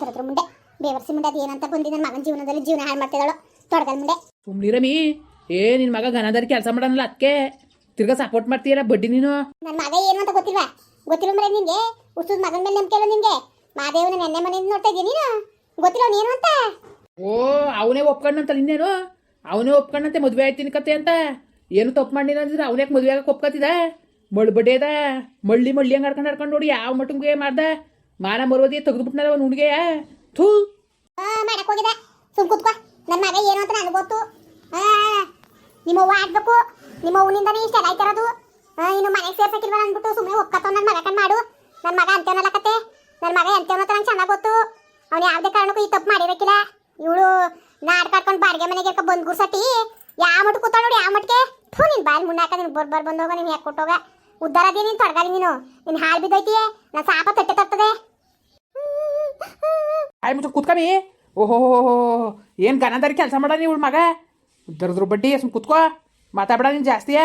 ಬರದ್ರ ಮುಂದೆ. ಬೇವರ್ಸಿ ಮುಂದೆ ಅದು ಏನಂತ ಬಂದಿ ನನ್ನ ಮಗನ ಜೀವನದಲ್ಲಿ ಜೀವನ ಹಾಳು ಮಾಡ್ತಿದ್ದಾಳು. ತೊಡಗಲ್ ಮುಂದೆ. ಸುಮ್ನಿರಮಿ ಏ ನಿನ್ ಮಗ ಗನದಾರಿ ಕೆಲಸ ಮಾಡನಲ್ಲ ಅದಕ್ಕೆ ತಿರ್ಗಾ ಸಪೋರ್ಟ್ ಮಾಡ್ತೀಯಲ್ಲ ಬಡ್ಡಿ ನೀನು. ನನ್ನ ಮಗ ಏನು ಅಂತ ಗೊತ್ತಿಲ್ವಾ? ಗೊತ್ತಿಲ್ಲ ಮರೆ ನಿಂಗೆ? ಉಸುದ್ ಮಗನ ಮೇಲೆ ನಂಬಿಕೆ ಇಲ್ಲ ನಿಂಗೆ? ಮಾದೇವನ ನೆನ್ನೆ ಮನೆಯಿಂದ ನೋಡ್ತಾ ಇದೀಯ ನೀನು? ಗೊತ್ತಿಲ್ಲ ನೀನು ಅಂತ? ಓ ಅವನೇ ಒಪ್ಕೊಂಡಂತ ಇನ್ನೇನು ಅವನೇ ಒಪ್ಕೊಂಡಂತೆ ಮದುವೆ ಆಯ್ತೀನಿ ಕತೆ ಅಂತ. ಏನು ತಪ್ಪು ಮಾಡಿಲ್ಲ ಅಂದ್ರೆ ಅವನೇ ಮದುವೆ ಆಗಕ್ಕೆ ಒಪ್ಕೊತಿದ ಮಳ್ ಬಡ್ಡಿ ಅದ. ಮಳ್ಳಿ ಮಳ್ಳಿ ಹಂಗೆ ಹಡ್ಕೊಂಡು ಹಡ್ಕೊಂಡು ನೋಡಿ ಯಾವ ಮಟ್ಟಂಗೆ ಮಾಡ್ದ? ಮಾನ ಮರುವದಿ ತೆಗೆದುಬಿಟ್ನಲ್ಲ ಅವ್ನು ಹುಡುಗೆ ಥೂ. ಮಾಡಕ್ ಹೋಗಿದ ಸುಮ್ ಕುತ್ಕೋ. ನನ್ನ ಮಗ ಏನು ಅಂತ ನನಗೆ ಗೊತ್ತು. ನಿಮ್ಮ ಅವ್ವ ಆಡ್ಬೇಕು ನಿಮ್ಮ ಅವನಿಂದನೇ ಇಷ್ಟ ಎಲ್ಲ ಆಯ್ತಿರೋದು ಇನ್ನು ಮನೆಗೆ ಸೇರ್ಸಕ್ಕಿಲ್ವ ಅಂದ್ಬಿಟ್ಟು ಸುಮ್ಮನೆ ಒಪ್ಕತ್ತವ್ ನನ್ನ ಮಗ ಕಣ್ ಮಾಡು ನನ್ನ ಮಗ ಅಂತೇವನಲ್ಲ ಕತೆ. ನನ್ನ ಮಗ ಎಂತೇವನ ಅಂತ ನಂಗೆ ಚೆನ್ನಾಗಿ ಗೊತ್ತು. ಅವ್ನು ಯಾವುದೇ ಕಾರಣಕ್ಕೂ ಈ ತಪ್ಪು ಮಾಡಿರಕ್ಕಿಲ್ಲ. ಇವಳು ನಾಡ್ ಕಾಡ್ಕೊಂಡು ಬಾಡಿಗೆ ಮನೆಗೆ ಬಂದು ಗುರ್ಸಟ್ಟಿ. ಯಾವ ಮಟ್ಟ ಕೂತಾಳ ನೋಡಿ, ಯಾವ ಮಟ್ಟಿಗೆ ಥೂ, ನಿನ್ ಬಾಯಲ್ಲಿ ಮುನ್ನಾಕ ನೀನು ಬರ್ ಬರ್ ಬಂದೋಗ ನೀನು ಯಾಕೆ ಕೊಟ್ಟೋಗ ಉದ್ದಾರ ಅದೇ ನೀನು ತೊಡಗಾಲಿ ನೀನು. ನಿನ್ನ ಹಾಳು ಬಿದ್ದೈತಿಯೇ ನಾ ಸಾಪ ತಟ್ಟೆ ತರ್ತದೆ ಆಯ್ ಮುಚ್ಚ ಕುತ್ಕಮಿ ಓಹೋ ಏನು ಗನದಾರಿ ಕೆಲಸ ಮಾಡ ಇವಳು ಮಗ? ದರದ್ರ ಬಡ್ಡಿ ಸುಮ್ ಕೂತ್ಕೋ. ಮಾತಾಡ್ಬೇಡ ನೀನು ಜಾಸ್ತಿಯಾ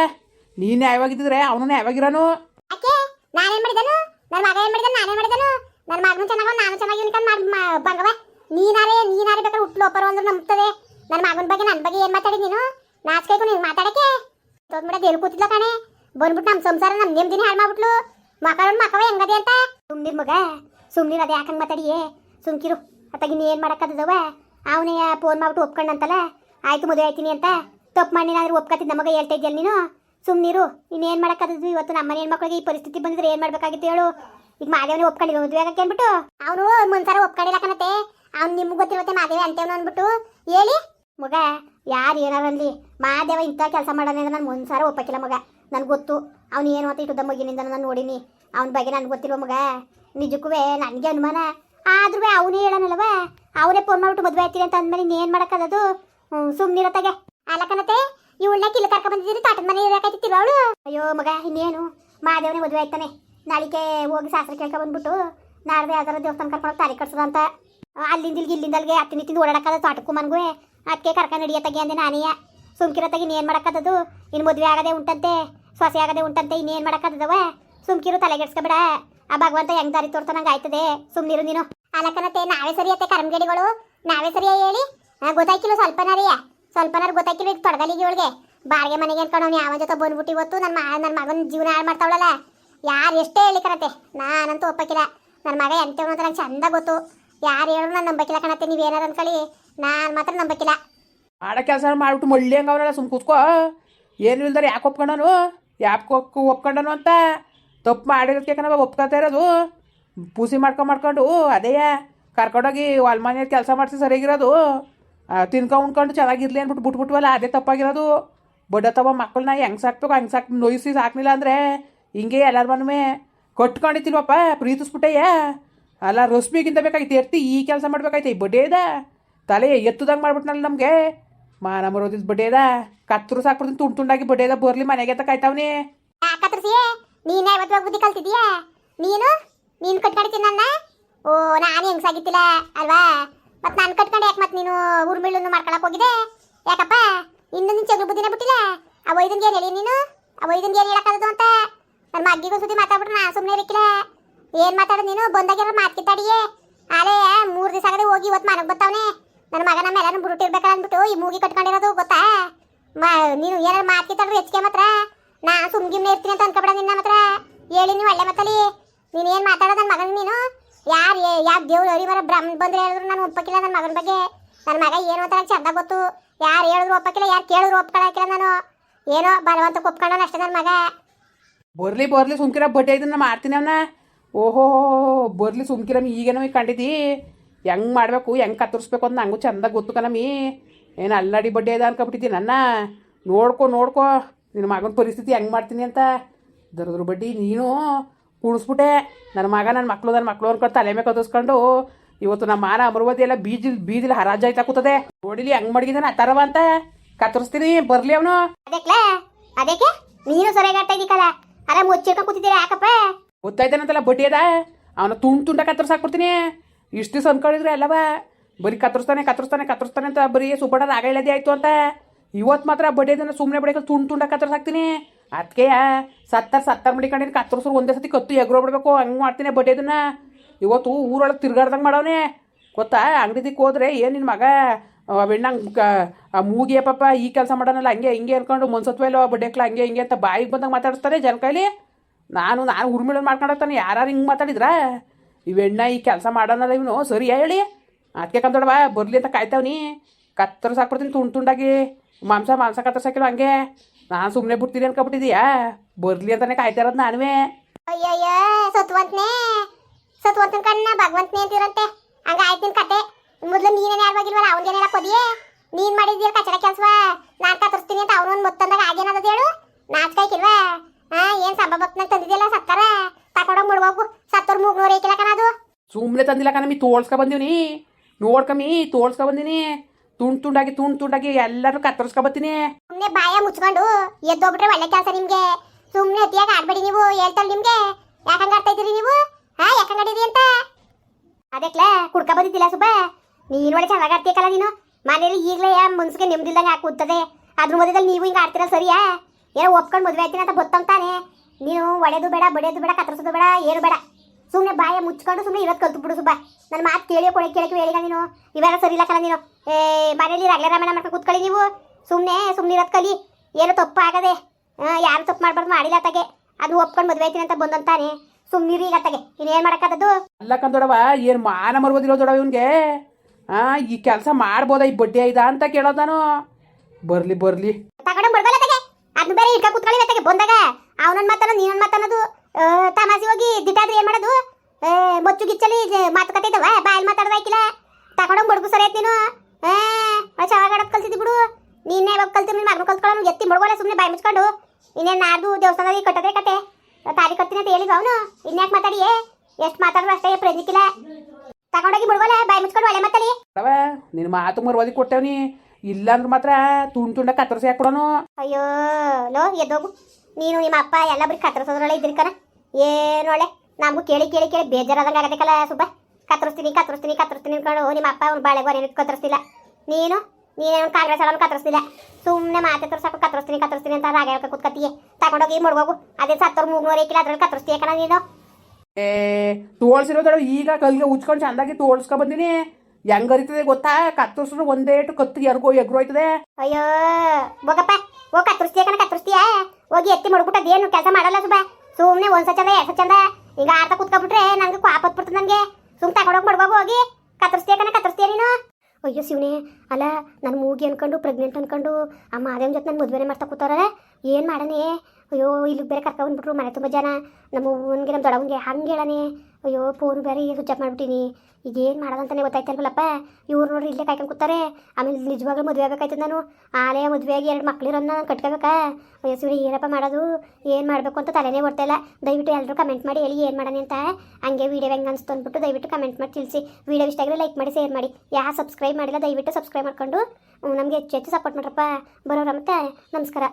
ನೀನು ನ್ಯಾಯವಾಗಿದ್ದಿದ್ರೆ ಅವನು ನ್ಯಾಯವಾಗಿರೋನು. ಯಾಕೆ? ನಾನೇನ್ ಮಾಡಿದನು? ನನ್ನ ಮಗ ಏನ್ ಮಾಡಿದನು? ನಾನೇ ಮಾಡಿದನು? ನನ್ನ ಮಗನ ಚೆನ್ನಾಗ ನಾನು ಚೆನ್ನಾಗಿ ಇನ್ಕಮ್ ಮಾಡಿ ಬಂಗವ ನೀನಾರೇ ನೀನಾರೇ ಬೇಕಾದ್ರೆ ಹುಟ್ಟು ಒಪ್ಪರು ಅಂದ್ರೆ ನಂಬ್ತದೆ. ನನ್ನ ಮಗನ ಬಗ್ಗೆ ನನ್ನ ಬಗ್ಗೆ ಏನ್ ಮಾತಾಡಿ ನೀನು? ನಾಚ್ಕೈಕು ನೀನು ಮಾತಾಡಕ್ಕೆ. ತೋದ್ಬಿಡ ಎಲ್ಲಿ ಕೂತಿದ್ಲ ಕಣೆ? ಬಂದ್ಬಿಟ್ಟು ನಮ್ಮ ಸಂಸಾರ ನಮ್ಮ ನೆಮ್ಮದಿನೇ ಹಾಳು ಮಾಡ್ಬಿಟ್ಲು. ಮಕ್ಕಳನ್ನ ಮಕ್ಕವ ಹೆಂಗದೆ ಅಂತ? ಸುಮ್ನಿರ್ ಮಗ, ಸುಮ್ನಿರ್ ಅದೇ ಮಾತಾಡಿ ಮಾತಾಡಿಯೇ? ಸುಮ್ಕಿರು. ಅತ್ತಾಗಿ ಏನು ಮಾಡಕ್ಕದವ ಅವನೇ ಫೋನ್ ಮಾಡ್ಬಿಟ್ಟು ಒಪ್ಕೊಂಡಂತಲ್ಲ? ಆಯ್ತು ಮದುವೆ ಆಯ್ತೀನಿ ಅಂತ. ತಪ್ಪು ಮಾಡಿ ನಾನು ಒಪ್ಕೊತಿದ್ದ ನಮಗೆ ಹೇಳ್ತಾ ಇದ್ಯಲ್ಲ ನೀನು? ಸುಮ್ನಿರು. ಇನ್ನೇನು ಮಾಡಕ್ಕದ್ದು ಇವತ್ತು ನಮ್ಮ ಮನೆ ಹೆಣ್ಮಕ್ಳಿಗೆ ಈ ಪರಿಸ್ಥಿತಿ ಬಂದಿದ್ರೆ ಏನು ಮಾಡ್ಬೇಕಾಗಿತ್ತು ಹೇಳು? ಈಗ ಮಾದೇವನೇ ಒಪ್ಕೊಂಡಿಲ್ಲ ಮದುವೆ ಆಗಕ್ಕೆ ಅಂದ್ಬಿಟ್ಟು? ಅವನು ಮುಂದ್ಸಾರ ಒಪ್ಕೊಂಡಿಲ್ಲ ಕಣತೆ ಅವ್ನು ನಿಮ್ಗೆ ಗೊತ್ತಿರುತ್ತೆ ಮಾದೇವ ಅಂತೇವನು ಅಂದ್ಬಿಟ್ಟು. ಹೇಳಿ? ಮಗ, ಯಾರು ಏನಾರಲ್ಲಿ ಮಾದೇವ ಇಂಥ ಕೆಲಸ ಮಾಡೋಣ ನಾನು ಮುಂದ್ಸಾರ ಒಪ್ಪಕ್ಕಿಲ್ಲ ಮಗ. ನನ್ಗೆ ಗೊತ್ತು. ಅವ್ನು ಏನು ಅಂತ ಇಟ್ಟದ ಮಗಿನಿಂದ ನಾನು ನೋಡೀನಿ. ಅವನ ಬಗ್ಗೆ ನನಗೆ ಗೊತ್ತಿಲ್ವ ಮಗ? ನಿಜಕ್ಕೂ ನನಗೆ ಅನುಮಾನ. ಆದ್ರೂ ಅವನೇ ಹೇಳನಲ್ವ ಅವನೇ ಫೋನ್ ಮಾಡ್ಬಿಟ್ಟು ಮದುವೆ ಆಯ್ತೀನಿ ಅಂತ ಅಂದ್ಮೇಲೆ ಇನ್ನೇನು ಮಾಡೋಕ್ಕದು ಹ್ಞೂ ಸುಮ್ಮನಿರತ್ತಾಗೆ ಅಲ್ಲ ಕಣತೆ ಇವಳನ್ನ ಕಿಲ್ಲ ಕರ್ಕ ಬಂದಿದ್ದೀರಿ, ತಾಟದ ಮನೆ ಇರಕಾಯ್ತಿಲ್ವ ಅವಳು. ಅಯ್ಯೋ ಮಗ, ಇನ್ನೇನು? ಮಾದೇವನೇ ಮದುವೆ ಆಯ್ತಾನೆ. ನಾಳಿಕೆ ಹೋಗಿ ಶಾಸ್ತ್ರ ಕೇಳ್ಕೊ ಬಂದ್ಬಿಟ್ಟು ನಾಡ್ದೆ ಯಾವ್ದಾರ ದೇವಸ್ಥಾನ ಕರ್ಕೊಂಡು ತಾರಿ ಕಟ್ಸೋದಂತ. ಅಲ್ಲಿಂದ ಇಲ್ಲಿಗೆ ಇಲ್ಲಿಂದ ಅಲ್ಲಿಗೆ ಹತ್ತಿ ನಿತ್ತಿಂದ ಓಡಾಡಕ್ಕದ ಮನ್ಗುವೆ. ಅದಕ್ಕೆ ಕರ್ಕ ನಡಿಯತ್ತಾಗೆ ಅಂದೆ ನಾನೇ ಸುಮ್ಕಿರತ್ತಾಗಿ ಇನ್ನೇನು ಮಾಡೋಕ್ಕದ್ದು ಇನ್ನು ಮದುವೆ ಆಗದೆ ಉಂಟಂತೆ. ಸೊಸೆ ಆಗದೆ ಉಂಟಂತೆ ಇನ್ನೇನು ಮಾಡಕ್ಕದವ ಸುಮ್ಕಿರು ತಲೆಗೆಡ್ಸ್ಕೊಬೇಡ. ಆ ಭಗವಂತ ಹೆಂಗ್ ದಾರಿ ತೋರ್ತನಂಗ ಆಯ್ತದೆ. ಸುಮ್ನಿರು ನೀನು. ಅಲಕನತೆ ನಾವೇ ಸರಿಯತ್ತೆ ಕರ್ಮಗೇಡಿಗಳು? ನಾವೇ ಸರಿಯ ಹೇಳಿ? ಗೊತ್ತಾಕಿಲ್ಲ ಗೊತ್ತಾಯ್ಕಿಲ್ಲ ಸ್ವಲ್ಪನಾರಿಯ ಸ್ವಲ್ಪನಾರ ಗೊತ್ತಾಯ್ಕಿಲ್ಲ ಈಗ ತೊಡಗಲಿಗೆ ಇವಳಿಗೆ. ಬಾಡಿಗೆ ಮನೆಗೆ ಅನ್ಕೊಂಡು ಯಾವ ಜೊತೆ ಬಂದ್ಬಿಟ್ಟು ಇವತ್ತು ನನ್ನ ಮಾ ನನ್ನ ಮಗನ ಜೀವನ ಹಾಳು ಮಾಡ್ತಾವಳಲ್ಲ. ಯಾರು ಎಷ್ಟೇ ಹೇಳಿ ಕಣತೆ. ನಾನಂತೂ ಒಪ್ಪಕ್ಕಿಲ್ಲ. ನನ್ನ ಮಗ ಎಂತವನು ಅಂತ ನಂಗೆ ಚಂದ ಗೊತ್ತು. ಯಾರು ಹೇಳೋ ನಾನು ನಂಬಕ್ಕಿಲ್ಲ ಕಣತೆ. ನೀವೇನಾರು ಅನ್ಕೊಳ್ಳಿ. ನಾನು ಮಾತ್ರ ನಂಬಕ್ಕಿಲ್ಲ. ಮಾಡೋ ಕೆಲಸ ಮಾಡ್ಬಿಟ್ಟು ಮಳ್ಳಿ ಹಂಗ ಅವನಲ್ಲ ಸುಮ್ ಕೂತ್ಕೋ. ಏನು ಇಲ್ದಾರೆ ಯಾಕೆ ಒಪ್ಕೊಂಡನು? ಯಾಕೆ ಒಪ್ಕೊಂಡನು ಅಂತ. ತಪ್ಪು ಮಾಡಿರೋದಕ್ಕೆ ಕಣವ ಒಪ್ಕೊತಾ ಇರೋದು? ಪೂಸಿ ಮಾಡ್ಕೊಂಡು ಮಾಡ್ಕೊಂಡು ಅದೇ. ಕರ್ಕೊಂಡೋಗಿ ಹೊಲ ಮನೆ ಕೆಲಸ ಮಾಡಿಸಿ ಸರಿಯಾಗಿರೋದು ತಿನ್ಕೊ ಉಂಡ್ಕೊಂಡು ಚೆನ್ನಾಗಿರ್ಲಿ ಅಂದ್ಬಿಟ್ಟು ಬಿಟ್ಬಿಟ್ವಲ್ಲ, ಅದೇ ತಪ್ಪಾಗಿರೋದು. ಬಡತವ ಮಕ್ಕಳನ್ನ ಹೆಂಗೆ ಸಾಕ್ಬೇಕು, ಹಂಗೆ ಸಾಕ್ ನೋಯಿಸಿ ಸಾಕ್ನಿಲ್ಲ ಅಂದರೆ ಹಿಂಗೆ ಎಲ್ಲರ ಮನವೇ ಕಟ್ಕೊಂಡಿತ್ತಿಲ್ವಪ್ಪ ಪ್ರೀತಿಸ್ಬಿಟ್ಟಯ್ಯ. ಅಲ್ಲ, ರಶ್ಮಿಗಿಂತ ಬೇಕಾಗಿತ್ತು, ಎತ್ತಿ ಈ ಕೆಲಸ ಮಾಡ್ಬೇಕಾಯ್ತು, ಈ ಬಡ್ಡೆ ಇದೆ. ತಲೆ ಎತ್ತದಂಗೆ ಮಾಡ್ಬಿಟ್ನಲ್ಲ ನಮಗೆ. ಮಾನ ಮರೋದಿದ್ ಬಡ್ಡೆ ಇದೆ ಕತ್ತರು ಸಾಕ್ಬಿಡ್ತೀನಿ, ತುಂಡು ತುಂಡಾಗಿ ಬಡೇದ ಇದೆ ಬರ್ಲಿ ಮನೆಗೆ ಅಂತ ಕಾಯ್ತಾವ್ನಿ. ಕತ್ತರಿಸಿ ನೀನೇ ಇವತ್ತು ಬುದ್ಧಿ ಕಲ್ತಿದ್ಯಾ ನೀನು? ನೀನು ಕಟ್ಕೊಂಡಿದ್ದೀನಿ ನನ್ನ ಓ, ನಾನು ಹೆಂಗ್ಸಾಗಿತ್ತಿಲ್ಲ ಅಲ್ವಾ? ಮತ್ತೆ ನಾನು ಕಟ್ಕೊಂಡು, ಯಾಕೆ ಮತ್ತೆ ನೀನು ಉರ್ಮಿಳನ್ನು ಮಾಡ್ಕೊಳಕ್ ಹೋಗಿದೆ ಯಾಕಪ್ಪ? ಇನ್ನು ನಿನ್ ಚಗ್ಲು ಬುದ್ಧಿನೇ ಬಿಟ್ಟಿಲ್ಲ? ಆ ವೈದ್ಯನ್ಗೆ ಏನು ಹೇಳಿ ನೀನು? ಆ ವೈದ್ಯನ್ಗೆ ಏನು ಹೇಳಕ್ಕಾಗದು ಅಂತ? ನನ್ನ ಮಗ್ಗಿಗೂ ಸುದ್ದಿ ಮಾತಾಡ್ಬಿಟ್ರೆ ನಾ ಸುಮ್ಮನೆ ಇರಕ್ಕಿಲ್ಲ ಏನು ಮಾತಾಡೋದು ನೀನು? ಬಂದಾಗ ಮಾತು ಕಿತ್ತಾಡಿಯೇ. ಆಲೇ ಮೂರು ದಿವಸ ಆಗದೆ ಹೋಗಿ ಇವತ್ತು ಮನೆಗೆ ಬರ್ತಾವನೆ ನನ್ನ ಮಗ ನಮ್ಮ ಎಲ್ಲರೂ ಬುರುಟಿರ್ಬೇಕಲ್ಲ ಅಂದ್ಬಿಟ್ಟು ಈ ಮೂಗಿ ಕಟ್ಕೊಂಡಿರೋದು, ಗೊತ್ತಾ? ಮಾ, ನೀನು ಏನಾರು ಮಾತಾಡ್ರಿ ಹೆಚ್ಚಿಗೆ ಮಾತ್ರ. ನಾ ಸುಮ್ಗಿಮ್ನೆ ಇರ್ತೀನಿ ಅಂತ ಅನ್ಕೊಬೇಡ ನಿನ್ನ ಮಾತ್ರ ಹೇಳಿ ನೀವು ಒಳ್ಳೆ ಮತ್ತಲ್ಲಿ ನೀನು ಏನು ಮಾತಾಡೋದು ನನ್ನ ಮಗನ ನೀನು? ಯಾರು ಯಾವ ದೇವ್ರು ಅರಿ ಮರ ಬ್ರಹ್ಮ ಬಂದ್ರೆ ಹೇಳಿದ್ರು ನಾನು ಒಪ್ಪಕ್ಕಿಲ್ಲ ನನ್ನ ಮಗನ ಬಗ್ಗೆ. ನನ್ನ ಮಗ ಏನು ಅಂತ ನಂಗೆ ಚಂದ ಗೊತ್ತು. ಯಾರು ಹೇಳಿದ್ರು ಒಪ್ಪಕ್ಕಿಲ್ಲ ಯಾರು ಕೇಳಿದ್ರು ಒಪ್ಕೊಳಕಿಲ್ಲ ನಾನು. ಏನೋ ಬಲವಂತ ಒಪ್ಕೊಂಡ ಅಷ್ಟೇ ನನ್ನ ಮಗ. ಬರ್ಲಿ ಬರ್ಲಿ, ಸುಮ್ಕಿರ ಬಟ್ಟೆ ಇದನ್ನ ಮಾಡ್ತೀನಿ ಅವನ. ಓಹೋ ಬರ್ಲಿ ಸುಮ್ಕಿರ ಈಗ ಕಂಡಿದ್ದೀ ಕಂಡಿದ್ದಿ? ಹೆಂಗೆ ಮಾಡಬೇಕು ಹೆಂಗೆ ಕತ್ತರಿಸ್ಬೇಕು ಅಂತ ನಂಗೂ ಚಂದ ಗೊತ್ತು ಕಣಮಿ ಏನು ಅಲ್ಲಾಡಿ ಬಡ್ಡೆ ಇದೆ ಅನ್ಕೊಬಿಟ್ಟಿದ್ದೀನಿ ನನ್ನ. ನೋಡ್ಕೊ ನೋಡ್ಕೊ. ನಿನ್ನ ಮಗನ ಪರಿಸ್ಥಿತಿ ಹೆಂಗೆ ಮಾಡ್ತೀನಿ ಅಂತ. ದರದ್ರ ಬಡ್ಡಿ ನೀನು ಕುಣಿಸ್ಬಿಟ್ಟೆ ನನ್ನ ಮಗ ನನ್ನ ಮಕ್ಕಳು ನನ್ನ ಮಕ್ಕಳು ಅನ್ಕೊಂಡು ತಲೆ ಮೇಲೆ ಕದಿಸ್ಕೊಂಡು ಇವತ್ತು ನಮ್ಮ ಮಾನ ಅಮರವತಿ ಎಲ್ಲ ಬೀಜ ಬೀದಿಲಿ ಹರಾಜ್ ಆಯ್ತಾ ಕೂತದೆ. ನೋಡಿಲಿ ಹೆಂಗೆ ಮಡಗಿದನ ಆ ಥರವ ಅಂತ. ಕತ್ತರಿಸ್ತೀನಿ ಬರಲಿ ಅವನು. ಅದಕ್ಕೆ ಅದಕ್ಕೆ? ನೀನು ಸರಿಯಾಗಿ ಮುಚ್ಚಿಡ್ಕ ಕೂತಿದ್ದೀರಾ ಯಾಕಪ್ಪ? ಗೊತ್ತಾಯ್ತಾನಂತಲ್ಲ ಬಡ್ಡಿ ಅದ. ಅವನ ತುಂಡು ತುಂಡ ಕತ್ತರ್ಸಾಕ್ಬಿಡ್ತೀನಿ ಇಷ್ಟು ದಿವಸ ಅನ್ಕೊಂಡಿದ್ರೆ ಅಲ್ಲವ? ಬರೀ ಕತ್ತರಿಸ್ತಾನೆ ಕತ್ತರಿಸ್ತಾನೆ ಕತ್ತರಿಸ್ತಾನೆ ಅಂತ ಬರೀ ಸುಬ್ಬಣ್ಣ ರಾಗ ಹೇಳೋದೇ ಆಯ್ತು ಅಂತ? ಇವತ್ತು ಮಾತ್ರ ಬಡ್ಡಿ ದಿನ ಸುಮ್ಮನೆ ಬಡಿಕ ತುಂಡು ತುಂಡ ಕತ್ತರಿಸ್ತೀನಿ ಅದಕ್ಕೆ ಸತ್ತರ್ ಸತ್ತರ್ ಮಡಿಕೊಂಡಿನಿ ಕತ್ತರಿಸ್ರು ಒಂದೇ ಸತಿ ಕತ್ತು ಎಗ್ರೋ ಬಿಡಬೇಕು. ಹಂಗೆ ಮಾಡ್ತೀನಿ ದಿನ. ಇವತ್ತು ಊರೊಳಗೆ ತಿರ್ಗಾಡ್ದಂಗೆ ಮಾಡವನೆ ಗೊತ್ತಾ? ಅಂಗಡಿದಿಕ್ಕೆ ಹೋದ್ರೆ ಏನು ನಿನ್ನ ಮಗ? ಬೆಣ್ಣಂಗೆ ಮೂಗಿಯ ಪಾಪ ಈ ಕೆಲಸ ಮಾಡೋಣಲ್ಲ ಹಂಗೆ ಹಿಂಗೆ ಅನ್ಕೊಂಡು ಮನ್ಸತ್ವ ಇಲ್ಲೋ ಬಡ್ಡೆಕ್ಲ ಹಂಗೆ ಹಿಂಗೆ ಅಂತ ಬಾಯಿಗೆ ಬಂದಂಗೆ ಮಾತಾಡಿಸ್ತಾರೆ ಜನ ಕೈಲಿ? ನಾನು ನಾನು ಉರ್ಮಿಳಲ್ಲಿ ಮಾಡ್ಕೊಂಡೋಗ್ತಾನೆ ಯಾರು ಹಿಂಗೆ ಮಾತಾಡಿದ್ರಾ? ಇವೆಣ್ಣ ಈ ಕೆಲಸ ಮಾಡೋನಲ್ಲ ಇವನು. ಸರಿ, ಹೇಳಿ. ಅದಕ್ಕೆ ಕಂದೊಡವ, ಬರಲಿ ಅಂತ ಕಾಯ್ತಾವ್ನಿ. ಕತ್ತರ್ಸ್ ಹಾಕ್ಬಿಡ್ತೀನಿ ತುಂಡು ತುಂಡಾಗಿ. ಮಾಂಸ ಮಾಂಸ ಕತ್ತರ್ಸಾಕಿಲ್ಲ ಹಂಗೆ? ನಾನು ಸುಮ್ಮನೆ ಬಿಡ್ತೀನಿ ಅನ್ಕೊಬಿಟ್ಟಿದೀಯಾ. ಬರಲಿ ಅಂತಾನೆ ಕಾಯ್ತಾ ಇರೋದು ನಾನುವೇ. ಅಯ್ಯಯ್ಯ, ಸತ್ವಂತನೇ. ಸತ್ವಂತನ ಕಣ್ಣ, ಭಗವಂತನೇ ಅಂತಿರಂತೆ. ಹಂಗ ಆಯ್ತು ನಿನ್ ಕತೆ. ಮೊದಲು ನೀನೇನು ಯಾರಿಗಿಲ್ವಲ್ಲ ಅವನಿಗೇನೆಲ್ಲ ಕೊದಿಯೇ ನೀನ್ ಮಾಡಿದ್ದೀರ ಕಚಡ ಕೆಲ್ಸವ? ನಾನ್ ಕತ್ತರಿಸ್ತೀನಿ ಅಂತ ಅವನೊಂದು ಮೊತ್ತಂದಾಗ ಆಗೇನದ ಹೇಳು? ನಾಚ್ಕಾಯ್ಕಿಲ್ವಾ? ಹಾ ಏನ್ ಸಂಭವಕ್ನಾಗ ತಂದಿದ್ಯಲ್ಲ ಸತ್ತಾರ ತಕೊಂಡೋಗ್ ಮುಡ್ಗೋಗು ಸತ್ತೋರ್ ಮೂಗ್ನೂರ್ ಕಣ ಅದು. ಸುಮ್ಮನೆ ತಂದಿಲ್ಲ ಕಣಮಿ ತೋಳ್ಸ್ಕೊ ಬಂದೀವ್ನಿ ನೋಡ್ಕಮ್ಮಿ ತೋಳ್ಸ್ಕೊ ಬಂದೀನಿ ತುಂಡ್ ತುಂಡಾಗಿ ತುಂಡ್ ತುಂಡಾಗಿ ಎಲ್ಲರೂ ಕತ್ತರಿಸ್ಕೊ ಬರ್ತೀನಿ ಸುಮ್ನೆ ಬಾಯ ಮುಚ್ಕೊಂಡು ಎದ್ದೋಗ್ಬಿಟ್ರೆ ಒಳ್ಳೆ ಕೆಲಸ ನಿಮ್ಗೆ. ಸುಮ್ನೆ ಅತಿಯಾಗ ಆಡ್ಬೇಡಿ ನೀವು ಹೇಳ್ತಾಳೆ ನಿಮ್ಗೆ. ಯಾಕಂಗ ಆಡ್ತಾ ಇದ್ದೀರಿ ನೀವು? ಹಾ ಯಾಕಂಗ ಆಡಿದ್ರಿ ಅಂತ. ಅದಕ್ಲೆ ಕುಡ್ಕ ಬಂದಿದ್ದಿಲ್ಲ ಸುಬ್ಬ. ನೀನು ಒಳ್ಳೆ ಚೆನ್ನಾಗಿ ಆಡ್ತೀಯಕಲ್ಲ ನೀನು. ಮನೇಲಿ ಈಗಲೇ ಮನ್ಸಿಗೆ ನೆಮ್ಮದಿಲ್ದಂಗೆ ಹಾಕಿ ಕೂತದೆ? ಅದ್ರ ಮಧ್ಯದಲ್ಲಿ ನೀವು ಹಿಂಗೆ ಆಡ್ತೀರ ಸರಿಯಾ? ಏನೋ ಒಪ್ಕೊಂಡು ಮದುವೆ ಆಯ್ತೀನಿ ಅಂತ ಗೊತ್ತಂತಾನೆ ನೀನು ಒಡೆದು ಬೇಡ ಬಡಿಯೋದು ಬೇಡ ಕತ್ತರಿಸೋದು ಬೇಡ ಏನು ಬೇಡ. ಸುಮ್ಮನೆ ಬಾಯ ಮುಚ್ಕೊಂಡು ಸುಮ್ಮನೆ ಇವತ್ತು ಕಲ್ತು ಬಿಡು ಸುಬ್ಬ. ನನ್ನ ಮಾತು ಕೇಳಿ ಕೊಡಿ ಕೇಳಕ್ಕೆ ಹೇಳಿದ ನೀನು? ಇವೆಲ್ಲ ಸರಿ ಇಲ್ಲ ಕಲ ನೀನು. ಏ ಮನೇಲಿ ರಗಳೆ ರಾಮಣ್ಣ ಮಾಡ್ಕೊಂಡು ಕೂತ್ಕೊಳ್ಳಿ ನೀವು. ಸುಮ್ಮನೆ ಸುಮ್ಮನೆ ಇರೋದು ಕಲಿ. ಏನೋ ತಪ್ಪು ಆಗದೆ ಯಾರು ತಪ್ಪು ಮಾಡ್ಬಾರ್ದು ಮಾಡಿಲ್ಲ ತಗೆ. ಅದು ಒಪ್ಕೊಂಡು ಮದುವೆ ಆಯ್ತೀನಿ ಅಂತ ಬಂದಂತಾನೆ. ಸುಮ್ಮನಿರಿ ಈಗ ತಗೆ. ಇನ್ನೇನು ಮಾಡೋಕ್ಕದ್ದು ಅಲ್ಲ ಕಂದೋಡವ ಏನು ಮಾನ ಮರ್ಬೋದಿರೋ ದೊಡವ ಇವನಿಗೆ? ಆ ಈ ಕೆಲಸ ಮಾಡ್ಬೋದಾ ಈ ಬಡ್ಡಿ ಐದ ಅಂತ ಕೇಳೋದು ನಾನು. ಬರಲಿ ಬರಲಿ. ತಗೊಂಡು ಬರ್ಬಲ್ಲ ತಗೆ. ಅದನ್ನ ಬೇರೆ ಇಟ್ಕ ಕೂತ್ಕೊಳ್ಳಿ ತಗೆ ಬಂದಾಗ. ಅವನನ್ನು ಮಾತಾಡೋ ನೀನನ್ನು ಮಾತನ್ನೋದು. ತಮಾಸಿ ಹೋಗಿ ದಿಟ್ಟಾದ್ರೆ ಏನು ಮಾಡೋದು? ಮೊಚ್ಚು ಗಿಚ್ಚಲಿ ಮಾತುಕತೆ ಇದಾವ ಬಾಯಲ್ಲಿ ಮಾತಾಡ್ದಾಕಿಲ್ಲ ತಗೊಂಡೋಗಿ ಬಡ್ಗು ಸರಿ ಆಯ್ತು ನೀನು. ಚೆನ್ನಾಗಿ ಕಲ್ತಿದ್ದಿ ಬಿಡು. ನೀನೇ ಇವಾಗ ಕಲ್ತು ನಿನ್ನ ಮಗನ ಕಲ್ತ್ಕೊಳ್ಳೋ ಎತ್ತಿ ಮಡ್ಗೋಲ್ಲ ಸುಮ್ಮನೆ ಬಾಯಿ ಮುಚ್ಕೊಂಡು. ಇನ್ನೇನು ನಾಡ್ದು ದೇವಸ್ಥಾನದಲ್ಲಿ ಕಟ್ಟೋದೇ ಕತೆ ತಾರಿ ಕಟ್ತೀನಿ ಅಂತ ಹೇಳಿದ್ವ ಅವನು. ಇನ್ಯಾಕೆ ಮಾತಾಡಿಯೇ ಎಷ್ಟು ಮಾತಾಡಿದ್ರು ಅಷ್ಟೇ ಪ್ರಯೋಜನಕ್ಕಿಲ್ಲ ತಗೊಂಡೋಗಿ ಬಿಡ್ವಲ್ಲ ಬಾಯಿ ಮುಚ್ಕೊಂಡು ಒಳ್ಳೆ ಮಾತಾಡಿ. ಅವ ನಿನ್ನ ಮಾತು ಮರ್ಬೋದಿ ಕೊಟ್ಟೇವ್ನಿ ಇಲ್ಲ ಅಂದ್ರೆ ಮಾತ್ರ ತುಂಡು ತುಂಡ ಕತ್ತರಿಸಿ ಹಾಕೊಡೋನು ಅಯ್ಯೋ ಲೋ ಎದ್ದೋಗು. ನೀನು ನಿಮ್ಮ ಅಪ್ಪ ಎಲ್ಲ ಬರೀ ಕತ್ತರಿಸೋದ್ರೊಳೆ ಇದ್ರಿ ಕಣ ಏನೊಳ್ಳೆ ನಮಗೂ ಕೇಳಿ ಕೇಳಿ ಕೇಳಿ ಬೇಜಾರಾದಂಗೆ ಆಗಬೇಕಲ್ಲ ಸುಬ್ಬ. ಕತ್ತರಿಸ್ತೀನಿ ಕತ್ತರಿಸ್ತೀನಿ ಕತ್ತರಿಸ್ತೀನಿ ಅನ್ಕೊಂಡು ನಿಮ್ಮ ಅಪ್ಪ ಅವ್ನು ಬಾಳೆಗೋರಿ ಕತ್ತರಿಸ್ತಿಲ್ಲ ನೀನು? ನೀನೇನು ಕಾಂಗ್ರೆಸ್ ಅಲ್ಲ ಕತ್ತರಿಸ್ತಿಲ್ಲ ಸುಮ್ಮನೆ ಮಾತೆ ತೋರ್ಸಾಕು ಕತ್ತರಿಸ್ತೀನಿ ಕತ್ತರಿಸ್ತೀನಿ ಅಂತ ರಾಗ ಹೇಳ್ಕೊಂಡು ಕೂತ್ಕತ್ತೀಯ. ತಗೊಂಡೋಗಿ ಮುಡ್ಗೋಗು ಅದೇ ಸತ್ತೋರು ಮೂಗ್ನೂರು ಏಕಿಲ್ಲ ಅದ್ರಲ್ಲಿ ಕತ್ತರಿಸ್ತೀಯ ಕಣ ನೀನು? ಏ ತೋಳ್ಸಿರೋ ಈಗ ಕಲ್ಗೆ ಉಚ್ಕೊಂಡು ಚಂದಾಗಿ ತೋಳ್ಸ್ಕೊ ಬಂದಿನಿ. ಹೆಂಗ್ ಅರಿತದೆ ಗೊತ್ತಾ? ಕತ್ತರಿಸಿದ್ರು ಒಂದೇ ಇಟ್ಟು ಕತ್ತು ಎರ್ಗೋ ಎಗ್ರು ಹೋಯ್ತದೆ. ಅಯ್ಯೋ ಹೋಗಪ್ಪ. ಹೋಗಿ ಕತ್ತರಿಸ್ತೀಯ ಕಣ ಕತ್ತರಿಸ್ತೀಯ. ಹೋಗಿ ಎತ್ತಿ ಮಡ್ಬಿಟ್ಟದ ಏನು? ಕೆಲಸ ಮಾಡಲ್ಲ ಸುಬ್ಬ. ಸುಮ್ಮನೆ ಒಂದ್ಸ ಚಂದ ಎರಡ್ ಸಚಂದ ಈಗ ಆತ ಕುತ್ಕೊಬಿಟ್ರೆ ನಂಗೆ ಕ್ವಾಪತ್ ಹತ್ಬಿಡ್ತದೆ ನನಗೆ ಸುಮ್ ತಗೊಂಡೋಗಿ ಮಡ್ಗೋಗು ಹೋಗಿ ಕತ್ತರಿಸ್ತೀಯ ಕಣ ನೀನು? ಅಯ್ಯೋ ಶಿವನೇ, ಅಲ್ಲ ನನ್ನ ಮೂಗಿ ಅನ್ಕೊಂಡು ಪ್ರೆಗ್ನೆಂಟ್ ಅನ್ಕೊಂಡು, ಆ ಮಾದೇವನ ಜೊತೆ ನಾನು ಮದುವೆ ಮಾಡ್ತಾ ಕೂತವ್ರೆ. ಏನು ಮಾಡಣೆ? ಅಯ್ಯೋ ಇಲ್ಲಿ ಬೇರೆ ಕರ್ಕೊಂಡ್ಬಿಟ್ರು ಮನೆ ತುಂಬ ಜನ. ನಮ್ಮ ಅವನಿಗೆ ನಮ್ಮ ದೊಡ್ಡವನಿಗೆ ಹಂಗೆ ಹೇಳಾನೆ. ಅಯ್ಯೋ, ಫೋನ್ ಬೇರೆ ಸ್ವಿಚ್ ಆಫ್ ಮಾಡ್ಬಿಟ್ಟಿನಿ. ಈಗ ಏನು ಮಾಡೋದಂತಾನೆ ಗೊತ್ತಾಯ್ತಲ್ವಲ್ಲಪ್ಪ ಇವ್ರು ನೋಡ್ರಿ ಇಲ್ಲೇ ಕಾಯ್ಕೊಂಡು ಕೂತಾರೆ. ಆಮೇಲೆ ನಿಜವಾಗ್ಲೂ ಮದುವೆ ಆಗಬೇಕಾಯ್ತದ ನಾನು. ಆಲೇ ಮದುವೆಯಾಗಿ ಎರಡು ಮಕ್ಳಿರೋನ್ನ ನಾನು ಕಟ್ಕೋಬೇಕಾ? ಅಯ್ಯೋ ಶಿವನೇ ಏನಪ್ಪ ಮಾಡೋದು? ಏನು ಮಾಡಬೇಕು ಅಂತ ತಲೆನೇ ಇಲ್ಲ. ದಯವಿಟ್ಟು ಎಲ್ಲರೂ ಕಮೆಂಟ್ ಮಾಡಿ, ಹೇಳಿ ಏನು ಮಾಡೋಣ ಅಂತ. ಹಂಗೆ ವೀಡಿಯೋ ಹೆಂಗೆ ಅನ್ಸ್ತು ಅಂದ್ಬಿಟ್ಟು ದಯವಿಟ್ಟು ಕಮೆಂಟ್ ಮಾಡಿ ತಿಳಿಸಿ. ವೀಡಿಯೋ ಇಷ್ಟ ಆಗಿದ್ರೆ ಲೈಕ್ ಮಾಡಿ ಶೇರ್ ಮಾಡಿ. ಯಾ ಸಬ್ಸ್ಕ್ರೈಬ್ ಮಾಡಿಲ್ಲ, ದಯವಿಟ್ಟು ಸಬ್ಸ್ಕ್ರೈಬ್ ಮಾಡ್ಕೊಂಡು. ನಮಗೆ ಹೆಚ್ಚು ಹೆಚ್ಚು ಸಪೋರ್ಟ್ ಮಾಡ್ರಪ್ಪ. ಬರೋರ ಮತ್ತೆ. ನಮಸ್ಕಾರ.